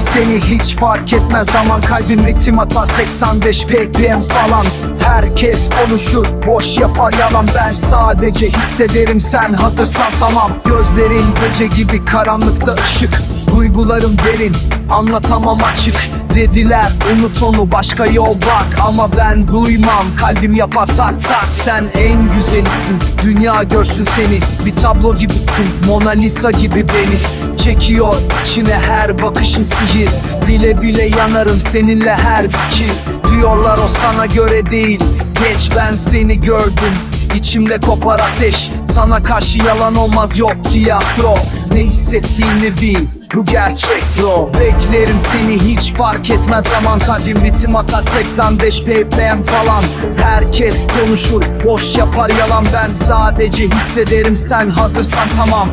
seni hiç fark etmez Zaman kalbin ritim atar 85 ppm falan. Herkes konuşur boş yapar yalan. Ben sadece hissederim sen hazırsan tamam. Gözlerin gece gibi karanlıkta ışık Duygularım derin anlatamam açık Dediler unut onu başka yol bak. Ama ben duymam kalbim yapar tak tak. Sen en güzelisin dünya görsün seni. Bir tablo gibisin Mona Lisa gibi beni. Çekiyor içine her bakışın sihir. Bile bile yanarım seninle her fikir. Diyorlar o sana göre değil. Geç ben seni gördüm. İçimde kopar ateş. Sana karşı yalan olmaz yok tiyatro. Ne hissettiğini bil Bu gerçek bro Beklerim seni hiç fark etmez. Zaman Kalbim ritim atar 85 ppm falan. Herkes konuşur Boş yapar yalan. Ben sadece hissederim Sen hazırsan tamam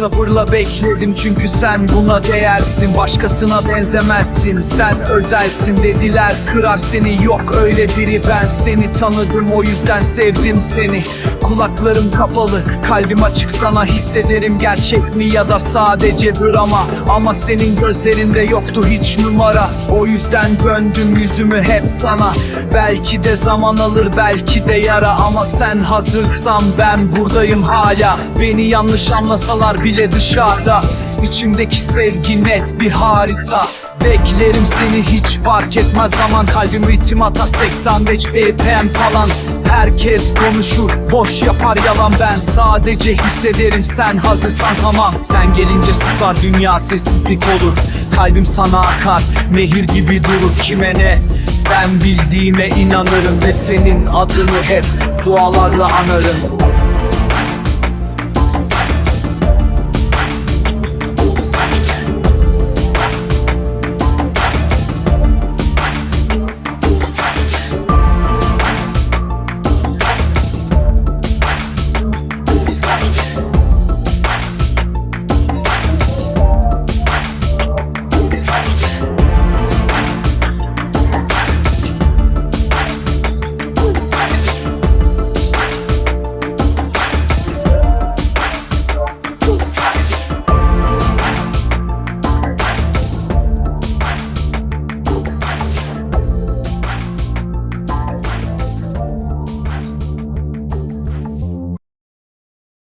Sabırla bekledim çünkü sen buna değersin. Başkasına benzemezsin sen özelsin. Dediler Kırar seni. Yok öyle biri ben seni tanıdım O yüzden sevdim seni. Kulaklarım kapalı kalbim açık sana hissederim Gerçek mi ya da sadece drama? Ama senin gözlerinde yoktu hiç numara. O yüzden döndüm yüzümü hep sana. Belki de zaman alır belki de yara. Ama sen hazırsan ben buradayım hala. Beni yanlış anlasalar bile dışarıda. İçimdeki sevgi net bir harita. Beklerim seni hiç fark etmez. Zaman Kalbim ritim atar 85 BPM falan. Herkes konuşur boş yapar yalan. Ben sadece hissederim sen hazırsan. Tamam Sen gelince susar dünya sessizlik olur. Kalbim sana akar nehir gibi durur. Kime ne? Ben bildiğime inanırım ve senin adını hep dualarla anarım